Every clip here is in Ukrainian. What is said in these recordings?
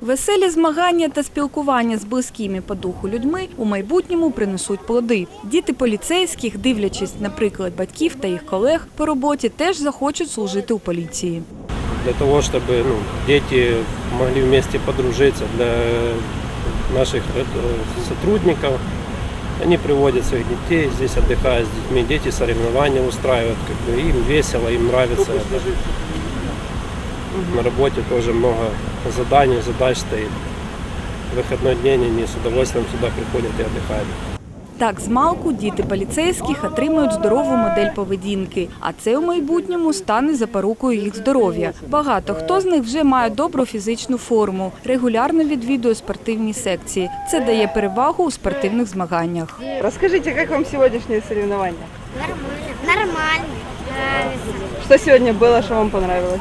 Веселі змагання та спілкування з близькими по духу людьми у майбутньому принесуть плоди. Діти поліцейських, дивлячись на приклад батьків та їх колег по роботі, теж захочуть служити у поліції. для того, чтобы ну, дети могли вместе подружиться. Для наших э, сотрудников они приводят своих детей, здесь отдыхают с детьми, дети соревнования устраивают, как бы им весело, им нравится это. На работе тоже много заданий, задач стоит. В выходной день они с удовольствием сюда приходят и отдыхают. Так, з малку діти поліцейських отримують здорову модель поведінки, а це у майбутньому стане запорукою їх здоров'я. Багато хто з них вже має добру фізичну форму, регулярно відвідує спортивні секції. Це дає перевагу у спортивних змаганнях. Расскажите, как вам сегодняшнее соревнование? Нормально. Нормально. Нравится. Что сегодня было, что вам понравилось?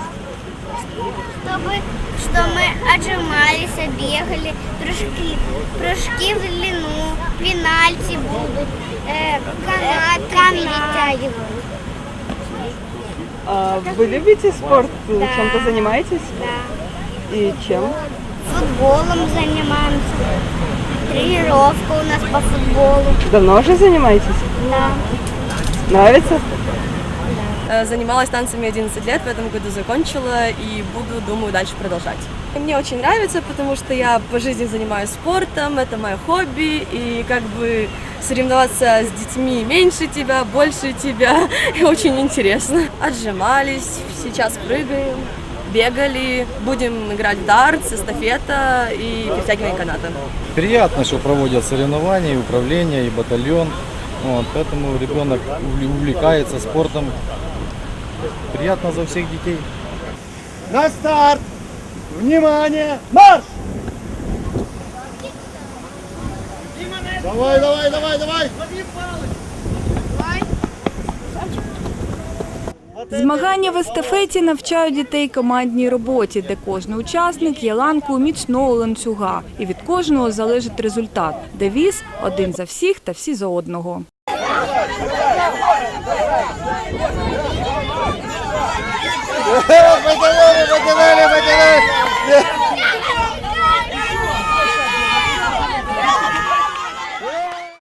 Чтобы, что мы отжимались, бегали, прыжки, прыжки в длину, пенальти будут, э, канат, перетягивают. А вы любите спорт? Вы Да. Чем-то занимаетесь? Да. И чем? Футболом занимаемся. Тренировка у нас по футболу. Давно уже занимаетесь? Да. Нравится? Э, Занималась танцами 11 лет, в этом году закончила и буду, думаю, дальше продолжать. Мне очень нравится, потому что я по жизни занимаюсь спортом, это мое хобби, и как бы соревноваться с детьми меньше тебя, больше тебя, очень интересно. Отжимались, сейчас прыгаем, бегали, будем играть в дартс, эстафета и перетягивание каната. Приятно, что проводят соревнования, и управление, и батальон. Вот, поэтому ребенок увле- увлекается спортом. Приятно за всех детей. На старт! Внимание! Марш! Давай, давай, давай, давай! Змагання в естафеті навчають дітей командній роботі, де кожен учасник є ланкою міцного ланцюга, і від кожного залежить результат. Девіз один за всіх та всі за одного. Потянули, потянули, потянули!